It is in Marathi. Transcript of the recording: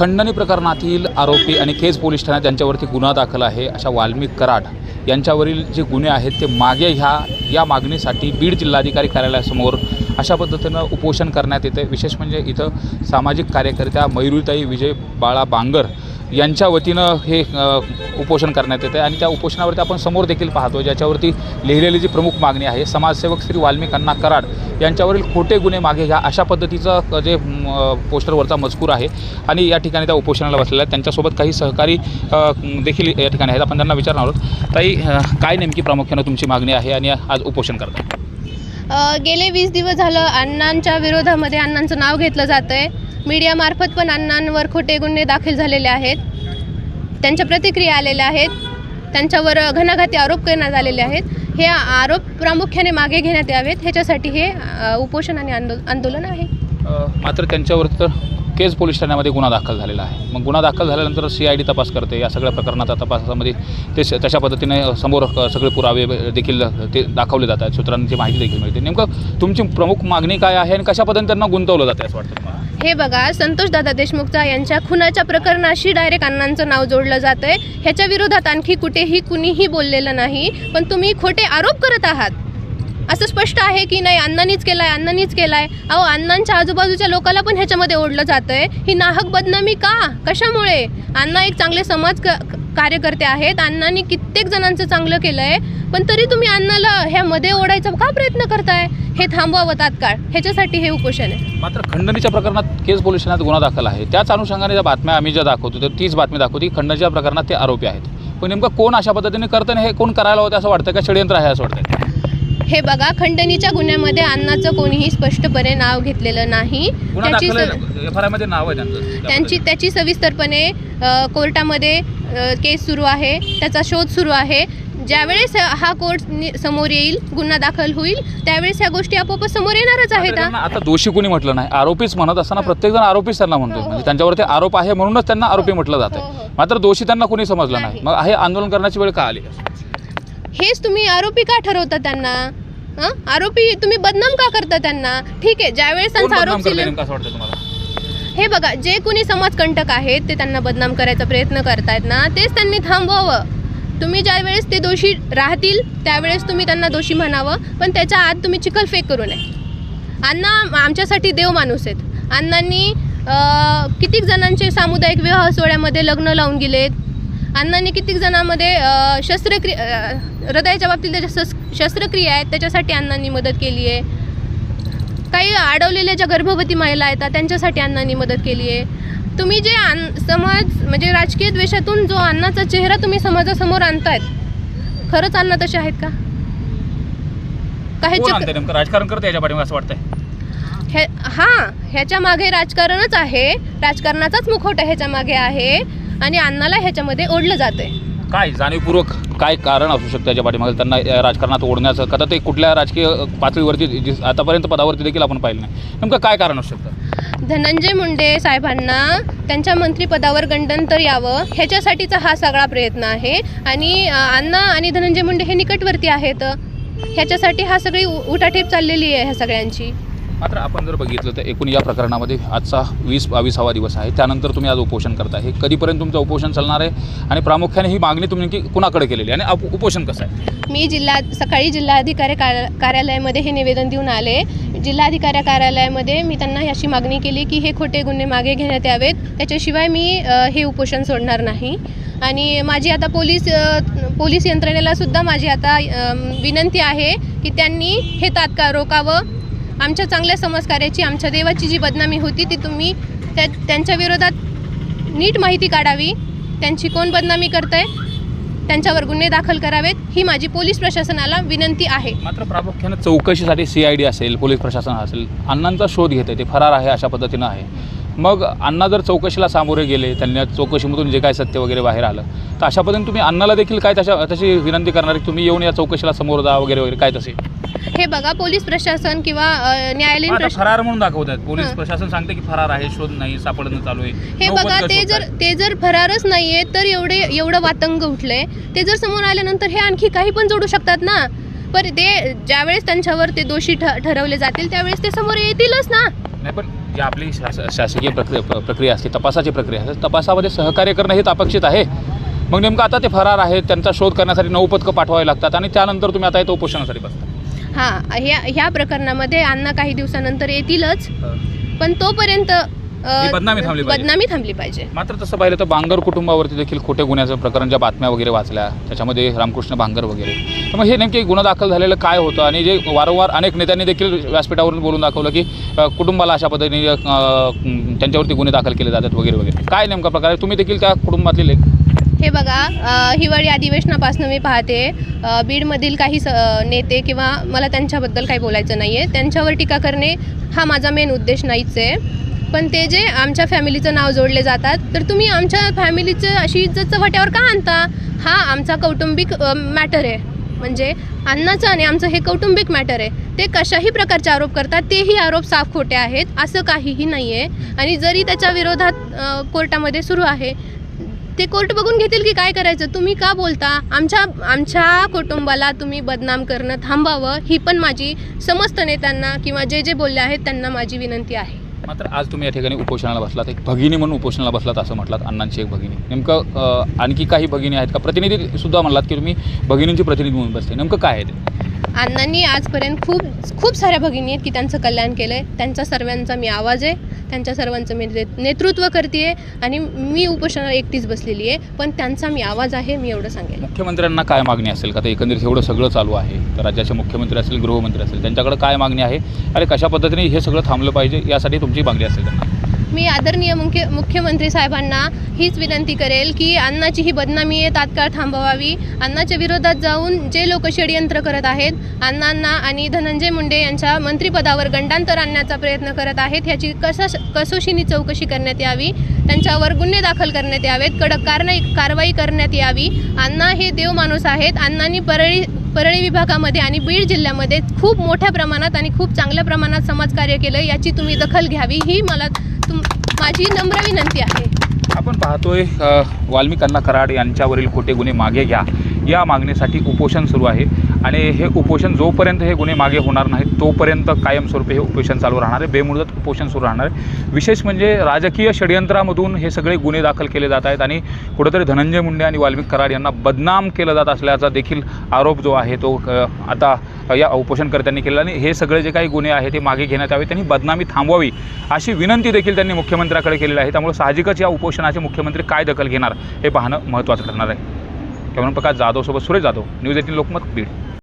खंडणी प्रकरणातील आरोपी आणि केज पोलीस ठाण्यात ज्यांच्यावरती गुन्हा दाखल आहे अशा वाल्मिक कराड यांच्यावरील जे गुन्हे आहेत ते मागे ह्या या मागणीसाठी बीड जिल्हाधिकारी कार्यालयासमोर अशा पद्धतीनं उपोषण करण्यात येते विशेष म्हणजे इथं सामाजिक कार्यकर्त्या मयुरीताई विजय बाळा बांगर यांच्या वतीनं हे उपोषण करण्यात येतं आहे आणि त्या उपोषणावरती आपण समोर देखील पाहतो ज्याच्यावरती लिहिलेली जी प्रमुख मागणी आहे समाजसेवक श्री वाल्मिक अण्णा कराड यांच्यावरील खोटे गुन्हे मागे घ्या अशा पद्धतीचं जे पोस्टरवरचा मजकूर आहे. आणि या ठिकाणी त्या उपोषणाला बसलेल्या आहेत. त्यांच्यासोबत काही सहकारी देखील या ठिकाणी आहेत. आपण त्यांना विचारणार आहोत. ताई काय नेमकी प्रामुख्यानं तुमची मागणी आहे आणि आज उपोषण करतात गेले वीस दिवस झालं अण्णांच्या विरोधामध्ये अण्णांचं नाव घेतलं जातं आहे मीडियामार्फत पण अण्णांवर खोटे गुन्हे दाखल झालेले आहेत. त्यांच्या प्रतिक्रिया आलेल्या आहेत. त्यांच्यावर घणाघाती आरोप करण्यात आलेले आहेत. हे आरोप प्रामुख्याने मागे घेण्यात यावेत. ह्याच्यासाठी हे उपोषण आणि आंदो आंदोलन आहे. मात्र त्यांच्यावर तर केज पोलीस ठाण्यामध्ये गुन्हा दाखल झालेला आहे. मग गुन्हा दाखल झाल्यानंतर सी आय डी तपास करते. या सगळ्या प्रकरणाचा तपासामध्ये ते स- तशा पद्धतीने समोर सगळे पुरावे देखील ते दाखवले जातात. सूत्रांची माहिती देखील मिळते. नेमकं तुमची प्रमुख मागणी काय आहे आणि कशा पद्धतीने त्यांना गुंतवलं जातं असं वाटतं तुम्हाला? हे बघा संतोष दादा देशमुखचा यांच्या खुनाच्या प्रकरणाशी डायरेक्ट अण्णांचं नाव जोडलं जातं आहे ह्याच्या विरोधात आणखी कुठेही कुणीही बोललेलं नाही पण तुम्ही खोटे आरोप करत आहात. असं स्पष्ट आहे की नाही अण्णांनीच केलाय अण्णांनीच केलाय. अहो अण्णांच्या आजूबाजूच्या लोकाला पण ह्याच्यामध्ये ओढलं जातंय. ही नाहक बदनामी का? कशामुळे? अण्णा एक चांगले समाज क- कार्यकर्ते आहेत अण्णांनी कित्येक जणांचं चांगलं केलं आहे पण तरी तुम्ही अण्णाला ह्यामध्ये ओढायचा का प्रयत्न करताय? हे थांबवावं तात्काळ. ह्याच्यासाठी हे उपोषण आहे. मात्र खंडणीच्या प्रकरणात केस पोलीस ठाण्यात गुन्हा दाखल आहे. त्याच अनुषंगाने ज्या बातम्या आम्ही ज्या दाखवतो तर तीच बातमी दाखवते. की खंडणीच्या प्रकरणात ते आरोपी आहेत. पण नेमकं कोण अशा पद्धतीने करतं हे कोण करायला होतं असं वाटतं का षडयंत्र आहे असं वाटतं हे बघा खंडणीच्या गुन्ह्यामध्ये अन्नाचं कोणीही स्पष्टपणे नाव घेतलेलं नाही. त्याची त्यांचं. त्यांची सविस्तरपणे कोर्टामध्ये केस सुरू आहे. त्याचा शोध सुरू आहे. ज्यावेळेस हा कोर्ट समोर येईल गुन्हा दाखल होईल त्यावेळेस ह्या गोष्टी आपोआपच समोर येणारच आहेत हा. आता दोषी कोणी म्हटलं नाही? आरोपीच म्हणत असताना प्रत्येक जण आरोपीच त्यांना म्हणतो. हो, हो. म्हणजे त्यांच्यावरती आरोप आहे म्हणूनच त्यांना आरोपी म्हटलं हो, जातं हो. मात्र दोषी त्यांना कोणी समजलं नाही. नाही. मग हे आंदोलन करण्याची वेळ का आली? हेच तुम्ही आरोपी का ठरवता त्यांना? हं? आरोपी तुम्ही बदनाम का करता त्यांना? ठीक आहे ज्यावेळेस कोण त्यांचा बदनाम आरोप करतंय सिले- नेमकं असं वाटतं तुम्हाला? हे बघा जे कोणी समाजकंटक आहेत ते त्यांना बदनाम करायचा प्रयत्न करतायत ना तेच त्यांनी थांबवावं. तुम्ही ज्या वेळेस ते दोषी राहतील त्यावेळेस तुम्ही त्यांना दोषी म्हणावं पण त्याच्या आत तुम्ही चिखलफेक करू नये. अण्णा आमच्यासाठी देव माणूस आहेत. अण्णांनी अं, कितीक जणांचे सामुदायिक विवाह सोहळ्यामध्ये लग्न लावून गेलेत. अण्णांनी कितीक जणांमध्ये शस्त्रक्रिया हृदयाच्या बाबतीत त्याच्या शस शस्त्रक्रिया आहेत त्याच्यासाठी अण्णांनी मदत केली आहे. काही अडवलेल्या ज्या गर्भवती महिला आहेत त्यांच्यासाठी अण्णांनी मदत केली आहे. तुम्ही जे अन् समाज म्हणजे राजकीय द्वेषातून जो अण्णाचा चेहरा तुम्ही समाजासमोर आणतायत खरंच अण्णा तसे आहेत का? काही कोण चक- आणतंय नेमकं? राजकारण करते याच्या पाठीमागे असं वाटतंय? हे हां ह्याच्या मागे राजकारणच आहे. राजकारणाचाच मुखवटा ह्याच्या मागे आहे. आणि अण्णाला ह्याच्यामध्ये ओढलं जातंय. काय जाणीवपूर्वक काय कारण असू शकतं त्याच्या पाठीमागे? त्यांना या राजकारणात ओढण्याचं का? ते कुठल्या राजकीय पातळीवरती जी- आतापर्यंत पदावरती देखील आपण पाहिलं नाही. नेमकं काय कारण असू शकतं? धनंजय मुंडे साहेबांना त्यांच्या मंत्रिपदावर गंडंतर यावं ह्याच्यासाठीचा हा सगळा प्रयत्न आहे. आणि अ, अण्णा आणि धनंजय मुंडे हे निकटवर्ती आहेत. ह्याच्यासाठी हा सगळी उ- उठाठेप चाललेली आहे ह्या सगळ्यांची. मात्र आपण जर बघितलं तर एकूण या प्रकरणामध्ये आजचा वीस बावीसावा दिवस आहे. त्यानंतर तुम्ही आज उपोषण करताय हे कधीपर्यंत तुमचं उपोषण चालणार आहे? आणि प्रामुख्याने ही मागणी तुम्ही की कुणाकडे केलेली आहे? आणि उप- उपोषण कसं आहे? मी जिल्हा सकाळी जिल्हाधिकारी कार कार्यालयामध्ये हे निवेदन देऊन आले. जिल्हाधिकारी कार्यालयामध्ये मी त्यांना अशी मागणी केली की हे खोटे गुन्हे मागे घेण्यात यावेत. त्याच्याशिवाय मी हे उपोषण सोडणार नाही. आणि माझी आता पोलीस पोलीस यंत्रणेला सुद्धा माझी आता विनंती आहे की त्यांनी हे तात्काळ रोकावं. आमच्या चांगल्या संस्काराची आमच्या देवाची जी बदनामी होती ती तुम्ही त्या त्यांच्या विरोधात नीट माहिती काढावी. त्यांची कोण बदनामी करतंय त्यांच्यावर गुन्हे दाखल करावेत ही माझी पोलीस प्रशासनाला विनंती आहे. मात्र प्रामुख्याने चौकशीसाठी सी आय डी असेल पोलीस प्रशासन असेल अण्णांचा शोध घेते ते फरार आहे अशा पद्धतीनं आहे. मग अण्णा जर चौकशीला सामोरे गेले त्यांना चौकशीमधून जे काय सत्य वगैरे बाहेर आलं तर अशा पद्धतीने तुम्ही अण्णाला देखील काय तशा तशी विनंती करणार की तुम्ही येऊन या चौकशीला समोर जा वगैरे वगैरे काय तसे? हे बघा पोलीस प्रशासन किंवा न्यायालयीन आता प्रश फरार म्हणून दाखवत आहेत पोलीस. प्रशासन सांगते की फरार आहे शोध नाही सापडणं चालू आहे. हे बघा का ते जर? ते जर फरारच नाहीये तर एवढे एवढं वातंग उठलंय. ते जर समोर आल्यानंतर हे आणखी काही पण जोडू शकतात ना? पर ते ज्यावेळेस त्यांच्यावर ते दोषी ठ ठरवले जातील त्यावेळेस ते समोर येतीलच ना. नाही पण जी आपली शास शासकीय प्रक्रिया प्र- प्रक्रिया असते तपासाची प्रक्रिया असते तपासामध्ये सहकार्य करणं हेच अपेक्षित आहे. मग नेमकं आता ते फरार आहेत त्यांचा शोध करण्यासाठी नऊ पथकं पाठवावी लागतात आणि त्यानंतर तुम्ही आता येतो उपोषणासाठी बसता. हां ह्या ह्या प्रकरणामध्ये अण्णा काही दिवसानंतर येतीलच. पण तोपर्यंत ही बदनामी थांबली पाहिजे. बदनामी थांबली पाहिजे. मात्र तसं पाहिलं तर बांगर कुटुंबावरती देखील खोटे गुन्ह्याचं प्रकरण ज्या बातम्या वगैरे वाचल्या त्याच्यामध्ये रामकृष्ण बांगर वगैरे. तर मग हे नेमके गुन्हा दाखल झालेलं काय होतं? आणि जे वारंवार अनेक नेत्यांनी देखील व्यासपीठावरून बोलून दाखवलं की अ, कुटुंबाला अशा पद्धतीने अ, त्यांच्यावरती गुन्हे दाखल केले जातात वगैरे वगैरे. काय नेमका प्रकार आहे? तुम्ही देखील त्या कुटुंबातले लेख. हे बघा अ, हिवाळी अधिवेशनापासून मी पाहते. अ, बीडमधील काही स अ, नेते किंवा मला त्यांच्याबद्दल काही बोलायचं नाही आहे त्यांच्यावर टीका करणे हा माझा मेन उद्देश नाहीच आहे. पण ते जे आमच्या फॅमिलीचं नाव जोडले जातात तर तुम्ही आमच्या फॅमिलीचं अशी इज्जत चव्हाट्यावर का आणता? हा आमचा कौटुंबिक मॅटर आहे. म्हणजे अन्नाचं आणि आमचं हे कौटुंबिक मॅटर आहे. ते कशाही प्रकारचे आरोप करतात तेही आरोप साफ खोटे आहेत असं काहीही नाही आहे आणि जरी त्याच्या विरोधात कोर्टामध्ये सुरू आहे ते कोर्ट बघून घेतील की काय करायचं? तुम्ही का बोलता? आमच्या आमच्या कुटुंबाला तुम्ही बदनाम करणं थांबावं ही पण माझी समस्त नेत्यांना किंवा जे जे बोलले आहेत त्यांना माझी विनंती आहे. मात्र आज तुम्ही या ठिकाणी उपोषणाला बसलात एक भगिनी म्हणून उपोषणाला बसलात असं म्हटलात अण्णांची एक भगिनी. नेमकं आणखी काही भगिनी आहेत का? प्रतिनिधी सुद्धा म्हणलात की तुम्ही भगिनींची प्रतिनिधी म्हणून बसते नेमकं काय आहे ते? अण्णांनी आजपर्यंत खूप खूप साऱ्या भगिनी आहेत की त्यांचं कल्याण केलं आहे त्यांचा सर्वांचा मी आवाज आहे. त्यांच्या सर्वांचं मी नेतृत्व करते आणि मी उपोषणाला एकटीच बसलेली आहे पण त्यांचा मी आवाज आहे मी एवढं सांगेल. मुख्यमंत्र्यांना काय मागणी असेल? का ते एकंदरीत एवढं सगळं चालू आहे? तर राज्याचे मुख्यमंत्री असेल गृहमंत्री असेल त्यांच्याकडे काय मागणी आहे? अरे कशा पद्धतीने हे सगळं थांबलं पाहिजे? यासाठी तुमची मागणी असेल त्यांना. मी आदरणीय मुख्य मुख्यमंत्री साहेबांना हीच विनंती करेल की अण्णाची ही बदनामी आहे तात्काळ थांबवावी. अण्णाच्या विरोधात जाऊन जे लोक षडयंत्र करत आहेत अण्णांना आणि धनंजय मुंडे यांच्या मंत्रिपदावर गंडांतर आणण्याचा प्रयत्न करत आहेत ह्याची कसा कसोशीनी चौकशी करण्यात यावी त्यांच्यावर गुन्हे दाखल करण्यात यावेत कडक कारवाई कारवाई करण्यात यावी. अण्णा हे देव माणूस आहेत अण्णांनी परळी परळी विभागामध्ये आणि बीड जिल्ह्यामध्ये खूप मोठ्या प्रमाणात आणि खूप चांगल्या प्रमाणात समाजकार्य केलं याची तुम्ही दखल घ्यावी ही मला तुम माझी नम्र विनंती आहे. आपण पाहतोय वाल्मिकांना कराड यांच्यावरील खोटे गुन्हे मागे घ्या. या मागणीसाठी उपोषण सुरू आहे. आणि हे उपोषण जोपर्यंत हे गुन्हे मागे होणार नाहीत तोपर्यंत कायमस्वरूपी हे उपोषण चालू राहणार आहे. बेमुदत उपोषण सुरू राहणार आहे. विशेष म्हणजे राजकीय षडयंत्रामधून हे सगळे गुन्हे दाखल केले जात आहेत आणि कुठंतरी धनंजय मुंडे आणि वाल्मिक कराड यांना बदनाम केलं जात असल्याचा देखील आरोप जो आहे तो आता या उपोषणकर्त्यांनी केला आणि हे सगळे जे काही गुन्हे आहेत ते मागे घेण्यात यावे त्यांनी बदनामी थांबवावी अशी विनंती देखील त्यांनी मुख्यमंत्र्याकडे केलेली आहे. त्यामुळे साहजिकच या उपोषणाचे मुख्यमंत्री काय दखल घेणार हे पाहणं महत्त्वाचं ठरणार आहे. कॅमेरा प्रकाश जाधवसोबत सुरेश जाधव न्यूज एटीन लोकमत बीड.